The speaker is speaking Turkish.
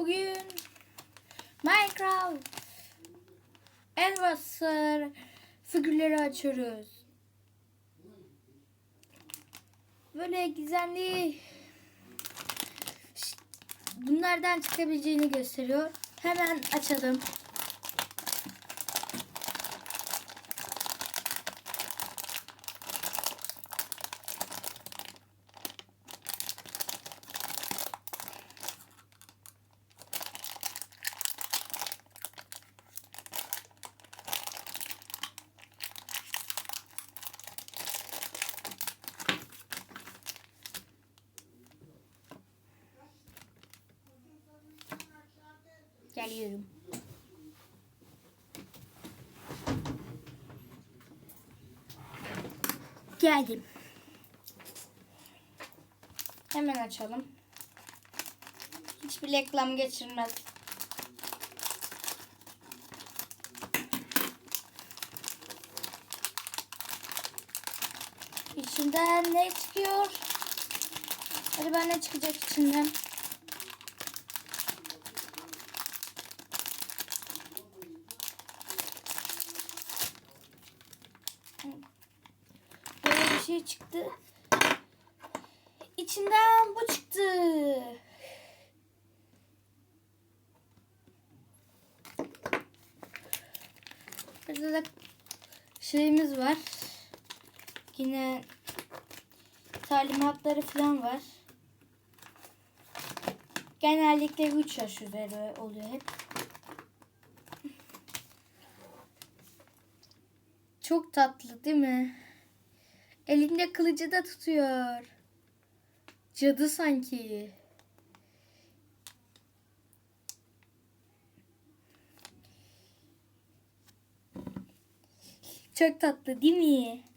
Bugün Minecraft Elmaslar figürleri açıyoruz. Böyle gizemli bunlardan çıkabileceğini gösteriyor. Hemen açalım. Geliyorum. Geldim. Hemen açalım. Hiçbir reklam geçirmez. İçinden ne çıkıyor? Hadi ben ne çıkacak içinden? Böyle bir şey çıktı. İçinden bu çıktı. Burada da şeyimiz var. Yine talimatları falan var. Genellikle 3 yaş üzeri oluyor hep. Çok tatlı değil mi? Elinde kılıcı da tutuyor. Cadı sanki. Çok tatlı değil mi?